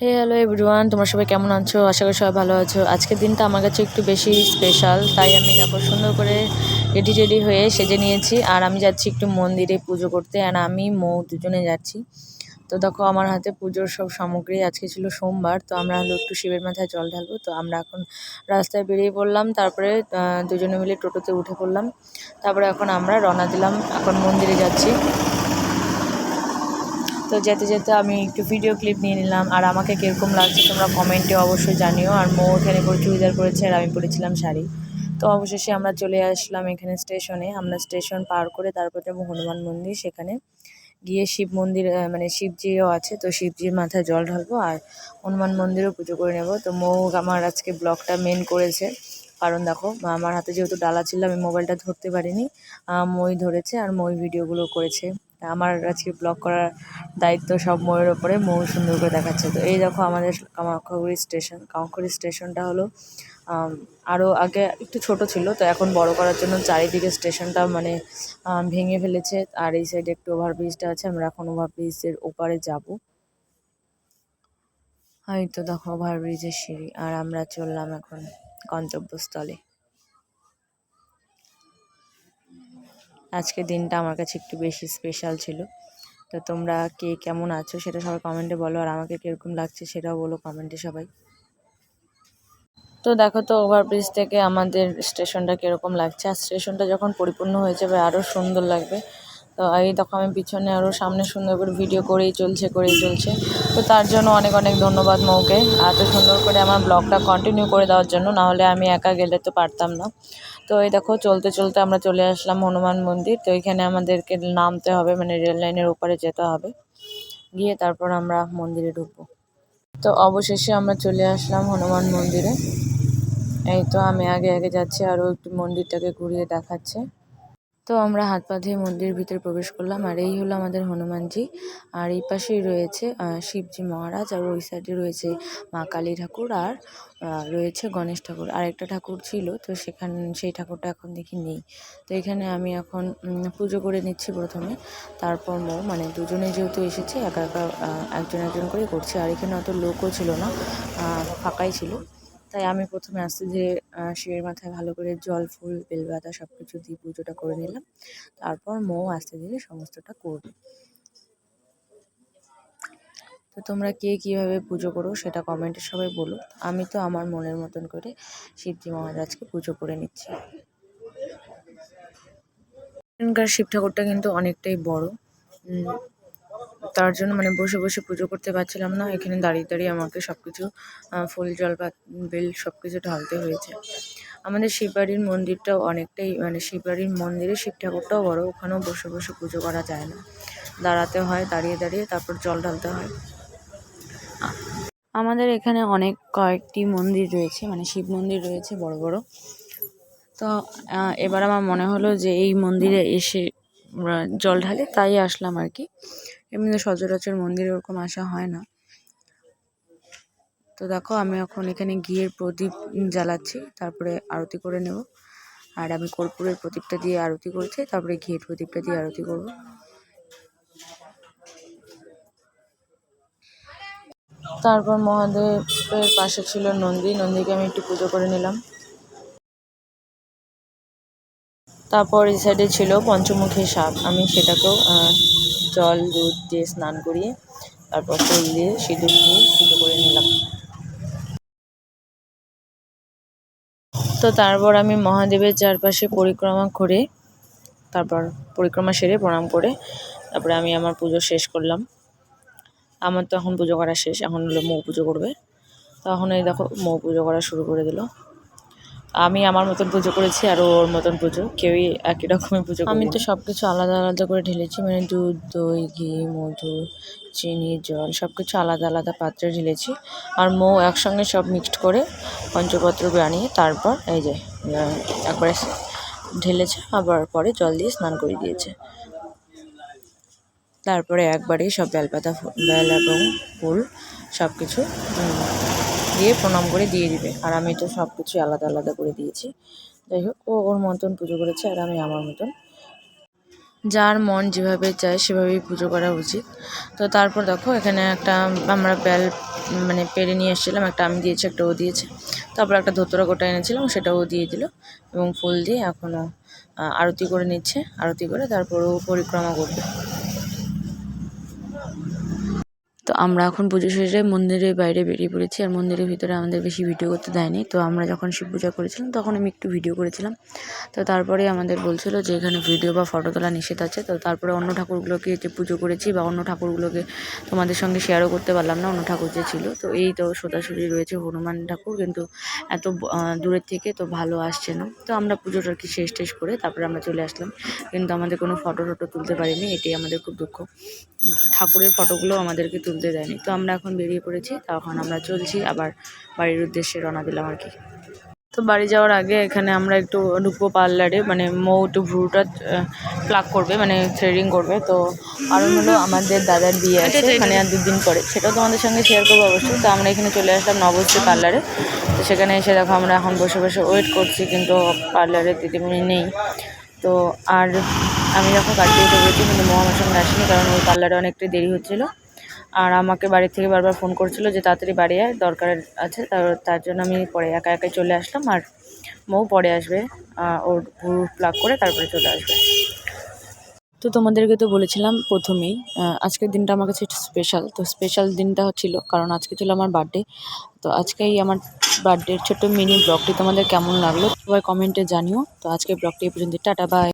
হে hello everyone তোমরা সবাই কেমন আছো? আশা করি সবাই ভালো আছো। আজকের দিনটা আমার কাছে একটু বেশি স্পেশাল তাই আমি দেখো সুন্দর করে রেডি টেডি হয়ে সেজে নিয়েছি। আর আমি যাচ্ছি একটু মন্দিরে পুজো করতে আর আমি, মৌ দুজনে যাচ্ছি। তো দেখো, আমার হাতে পুজোর সব সামগ্রী। আজকে ছিল সোমবার, তো আমরা হলো একটু শিবের মাথায় জল ঢালবো। তো আমরা এখন রাস্তায় বেরিয়ে পড়লাম। তারপরে দুজনে মিলে টোটোতে উঠে পড়লাম। তারপরে এখন আমরা রওনা দিলাম, এখন মন্দিরে যাচ্ছি। তো যেতে যেতে আমি একটু ভিডিও ক্লিপ নিয়ে নিলাম। আর আমাকে কীরকম লাগছে তোমরা কমেন্টে অবশ্যই জানিও। আর মৌ এখানে করে চুড়িদার পরেছে আর আমি পরেছিলাম শাড়ি। তো অবশেষে আমরা চলে আসলাম এখানে স্টেশনে আমরা স্টেশন পার করে তারপর যাব হনুমান মন্দির। সেখানে গিয়ে শিব মন্দির মানে শিবজিও আছে। তো শিবজির মাথায় জল ঢালবো আর হনুমান মন্দিরেও পুজো করে নেব। তো মৌ আমার আজকে ব্লগটা মেন করেছে। কারণ দেখো, আমার হাতে যেহেতু ডালা ছিল, আমি মোবাইলটা ধরতে পারিনি। মই ধরেছে আর মই ভিডিওগুলো করেছে। আমার আজকে ব্লগ করার দায়িত্ব সব ময়ের ওপরে মৌ সুন্দর করে দেখাচ্ছে। তো এই দেখো আমাদের কামাখ্যাগুড়ি স্টেশন, কামাখ্যাগুড়ি স্টেশনটা হলো আরও আগে একটু ছোট ছিল, তো এখন বড় করার জন্য চারিদিকে স্টেশনটা মানে ভেঙে ফেলেছে। আর এই সাইডে একটু ওভারব্রিজটা আছে, আমরা এখন ওভারব্রিজের ওপারে যাব। এই তো দেখো ওভারব্রিজের সিঁড়ি, আর আমরা চললাম এখন গন্তব্যস্থলে। আজকে দিনটা আমার কাছে একটু বেশি স্পেশাল ছিল। তো তোমরা কে কেমন আছো সেটা সবাই কমেন্টে বলো, আর আমাকে কীরকম লাগছে সেটাও বলো কমেন্টে সবাই। তো দেখো তো ওভারব্রিজ থেকে আমাদের স্টেশনটা কীরকম লাগছে। আর স্টেশনটা যখন পরিপূর্ণ হয়ে যাবে আরও সুন্দর লাগবে। তো এই দেখো আমি পিছনে আরও সামনে সুন্দর করে ভিডিও করেই চলছে করেই চলছে। তো তার জন্য অনেক অনেক ধন্যবাদ মৌকে। এত সুন্দর করে আমার ব্লগটা কন্টিনিউ করে দেওয়ার জন্য নাহলে আমি একা গেলে তো পারতাম না। তো এই দেখো, চলতে চলতে আমরা চলে আসলাম হনুমান মন্দির। তো এখানে আমাদেরকে নামতে হবে মানে রেল লাইনের ওপারে যেতে হবে। গিয়ে তারপর আমরা মন্দিরে ঢুকবো। তো অবশেষে আমরা চলে আসলাম হনুমান মন্দিরে। এই তো আমি আগে আগে যাচ্ছি আরও একটু মন্দিরটাকে ঘুরিয়ে দেখাচ্ছে। তো আমরা হাত পা ধুয়ে মন্দিরের ভিতরে প্রবেশ করলাম, আর এই হলো আমাদের হনুমানজি। আর এই পাশেই রয়েছে শিবজি মহারাজ, আর ওই সাইডে রয়েছে মা কালী ঠাকুর, আর রয়েছে গণেশ ঠাকুর। আর একটা ঠাকুর ছিল, তো সেখান, সেই ঠাকুরটা এখন দেখি নেই। তো এখানে আমি এখন পুজো করে নিচ্ছি প্রথমে। তারপর মানে দুজনে যেহেতু এসেছে, একা একা একজন একজন করে করছে। আর এখানে অত লোকও ছিল না ফাঁকাই ছিল। তাই আমি প্রথমে আস্তে আহ, শিবের মাথায় ভালো করে জল ফুল বেলপাতা সব কিছু দিয়ে পুজোটা করে নিলাম। তারপর মৌ আস্তে ধীরে সমস্তটা করবে। তো তোমরা কে কীভাবে পুজো করো সেটা কমেন্টে সবাই বলো। আমি তো আমার মনের মতন করে শিবজি মহারাজকে পুজো করে নিচ্ছি। এখানকার শিব ঠাকুরটা কিন্তু অনেকটাই বড়। তার জন্য মানে বসে বসে পুজো করতে পারছিলাম না। এখানে দাঁড়িয়ে দাঁড়িয়ে আমাকে সব কিছু ফুল জল পাত বেল সব কিছু ঢালতে হয়েছে। আমাদের শিববাড়ির মন্দিরটাও অনেকটাই মানে শিববাড়ির মন্দিরে শিব ঠাকুরটাও বড়, ওখানেও বসে বসে পুজো করা যায় না। দাঁড়াতে হয়, দাঁড়িয়ে দাঁড়িয়ে তারপর জল ঢালতে হয়। আমাদের এখানে অনেক কয়েকটি মন্দির রয়েছে মানে শিব মন্দির রয়েছে বড় বড়। তো এবার আমার মনে হলো যে এই মন্দিরে এসে জল ঢালে, তাই আসলাম আর কি। এমনি সচরাচর মন্দিরে ওরকম আসা হয় না। তো দেখো, আমি এখন এখানে ঘিয়ের প্রদীপ জ্বালাচ্ছি, তারপরে আরতি করে নেব। আর আমি কর্পূরের প্রদীপটা দিয়ে আরতি করছি, তারপরে ঘিয়ের প্রদীপটা দিয়ে আরতি করব। তারপর মহাদেবের পাশে ছিল নন্দী, নন্দীকে আমি একটু পুজো করে নিলাম। তারপর এই সাইডে ছিল পঞ্চমুখী সাপ। আমি সেটাকেও জল, দুধ দিয়ে স্নান করিয়ে তারপর ফুল দিয়ে সিঁদুর দিয়ে পুজো করে নিলাম। তো তারপর আমি মহাদেবের চারপাশে পরিক্রমা করে, তারপর পরিক্রমা সেরে প্রণাম করে, তারপরে আমি আমার পুজো শেষ করলাম। আমার তো এখন পুজো করা শেষ, এখন হলো মৌ পুজো করবে। তখন এই দেখো, মৌ পুজো করা শুরু করে দিল। আমি আমার মতন পুজো করেছি আর ওর মতন পুজো। কেউই একই রকমের পুজো আমি তো সব কিছু আলাদা আলাদা করে ঢেলেছি মানে দুধ দই ঘি মধু চিনি জল সব কিছু আলাদা আলাদা পাত্রে ঢেলেছি। আর মৌ একসঙ্গে সব মিক্সড করে পঞ্চপত্র বানিয়ে তারপর এই যে একবারে ঢেলেছে আবার পরে জল দিয়ে স্নান করে দিয়েছে। তারপরে একবারেই সব বেলপাতা বেল এবং ফুল সব কিছু দিয়ে প্রণাম করে দিয়ে দিবে। আর আমি তো সব কিছু আলাদা আলাদা করে দিয়েছি। যাই হোক, ও ওর মতন পুজো করেছে আর আমি আমার মতন। যার মন যেভাবে চায় সেভাবেই পুজো করা উচিত। তো তারপর দেখো, এখানে একটা আমরা বেল মানে পেরে নিয়ে এসেছিলাম। একটা আমি দিয়েছি, একটা ও দিয়েছে। তারপর একটা ধোতরা গোটা এনেছিলাম, সেটাও দিয়ে দিল। এবং ফুল দিয়ে এখনও আরতি করে নিচ্ছে, আরতি করে তারপর ও পরিক্রমা করবে তো আমরা এখন পুজো শেষে মন্দিরের বাইরে বেরিয়ে পড়েছি আর মন্দিরের ভিতরে আমাদের বেশি ভিডিও করতে দেয়নি। তো আমরা যখন শিব পূজা করেছিলাম, তখন আমি একটু ভিডিও করেছিলাম। তো তারপরে আমাদের বলছিল যে এখানে ভিডিও বা ফটো তোলা নিষেধ আছে। তো তারপরে অন্য ঠাকুরগুলোকে যে পুজো করেছি বা অন্য ঠাকুরগুলোকে তোমাদের সঙ্গে শেয়ারও করতে পারলাম না, অন্য ঠাকুর যে ছিল। তো এই তো সোজাসুজি রয়েছে হনুমান ঠাকুর, কিন্তু এত দূরের থেকে তো ভালো আসছে না। তো আমরা পুজোটা কি শেষ টেষ করে তারপরে আমরা চলে আসলাম। কিন্তু আমাদের কোনো ফটো টটো তুলতে পারিনি, এটাই আমাদের খুব দুঃখ। ঠাকুরের ফটোগুলো আমাদেরকে তুলতে দেয়নি। তো আমরা এখন বেরিয়ে পড়েছি তখন আমরা চলছি আবার বাড়ির উদ্দেশ্যে রওনা দিলাম আর কি। তো বাড়ি যাওয়ার আগে এখানে আমরা একটু ঢুকবো পার্লারে মানে মৌ একটু ভ্রুটা প্লাক করবে মানে থ্রেডিং করবে। তো কারণ হলো আমাদের দাদার বিয়ে আছে এখানে আর দুদিন পরে। সেটাও তোমাদের সঙ্গে শেয়ার করব অবশ্যই। তো আমরা এখানে চলে আসলাম নবশ্রী পার্লারে। তো সেখানে এসে দেখো আমরা এখন বসে বসে ওয়েট করছি কিন্তু পার্লারে দিদিমণি নেই। তো আর আমি যখন কাটতে উঠে গেছি কিন্তু মৌ আমার সঙ্গে আসেনি কারণ ওই পার্লারে অনেকটাই দেরি হচ্ছিল। আর আমাকে বাড়ি থেকে বারবার ফোন করছিল যে তাড়াতাড়ি বাড়ি আয়, দরকার আছে, তার জন্য আমি পরে একা একাই চলে আসলাম আর মৌ পরে আসবে ওর ভুরু প্লাগ করে তারপরে চলে আসবে। তো তোমাদেরকে তো বলেছিলাম প্রথমেই আজকের দিনটা আমার কাছে স্পেশাল তো স্পেশাল দিনটা ছিল, কারণ আজকে ছিল আমার বার্থডে তো আজকেই আমার বার্থডের ছোট্ট মিনি ব্লগটি তোমাদের কেমন লাগল, সবাই কমেন্টে জানিও, তো আজকে ব্লগটি এই পর্যন্ত টাটা বাই